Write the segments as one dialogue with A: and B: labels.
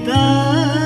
A: 的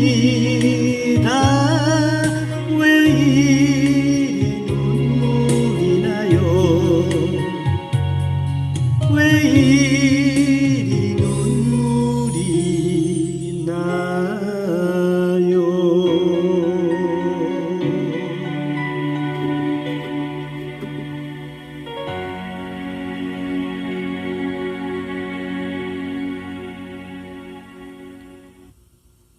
A: ti.